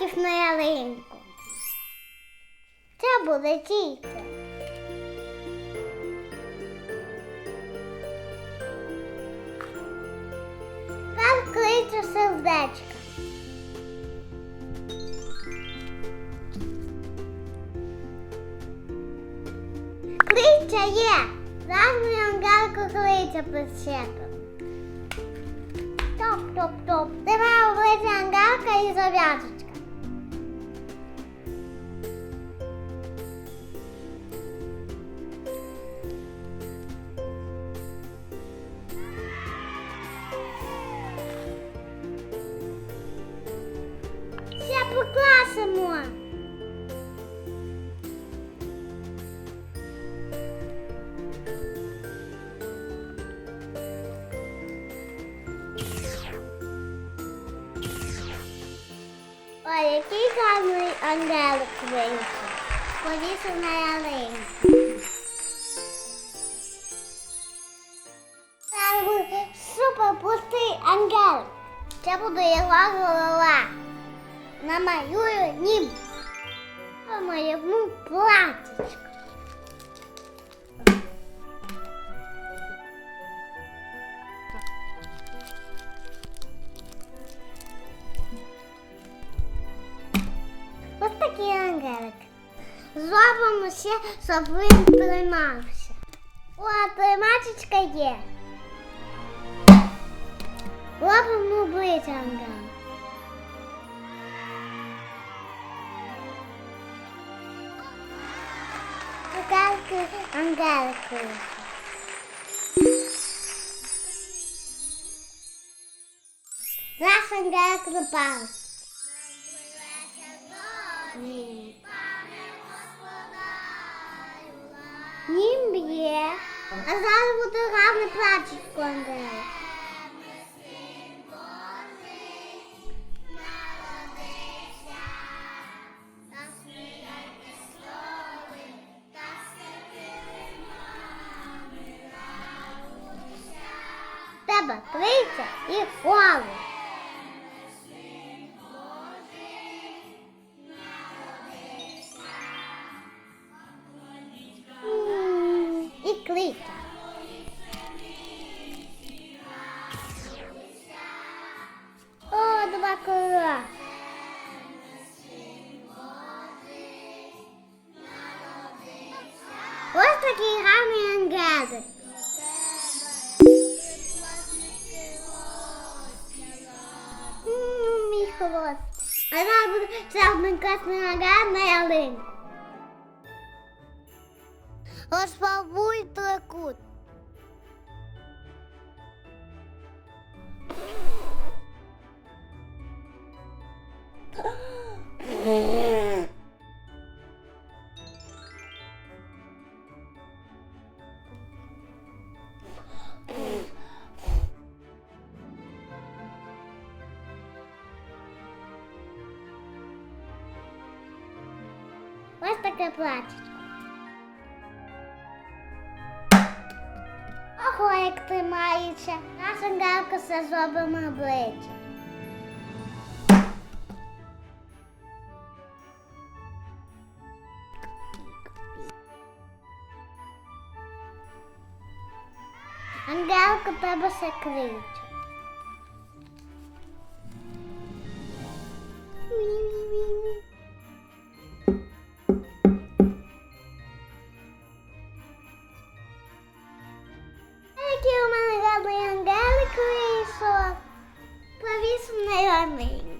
ангеликів на ялинку. Це буде тільки. Тепер кличу сердечко. Клича є. Завжди ангелку клича прищепив. Топ-топ-топ. Тепер обличчя ангелка і зав'язочка. Покласимо. Ой, який гарний ангелик вийшов. Повісив на ялинку. Супер пустий ангел. Це буде його голова. Намалюю нім. А моєму платічку. Ось такий ангелик. Зробимо ще, щоб він тримався. О, тримачечка є. Робимо обличчя Angelku, Angelku. Las Angelku do Pau. Nim bije, a zaraz budu ravno plaći kod Angelku. Тебе птиця і. М, І клиця. А зараз буде ще красний ангел на ялинку. Розпавуй таке плачечко. Ого, як тримається. Наша ангелка все зробимо обличчя. Ангелка тебе все гарний ангелик вийшов. Повісив на ялинку.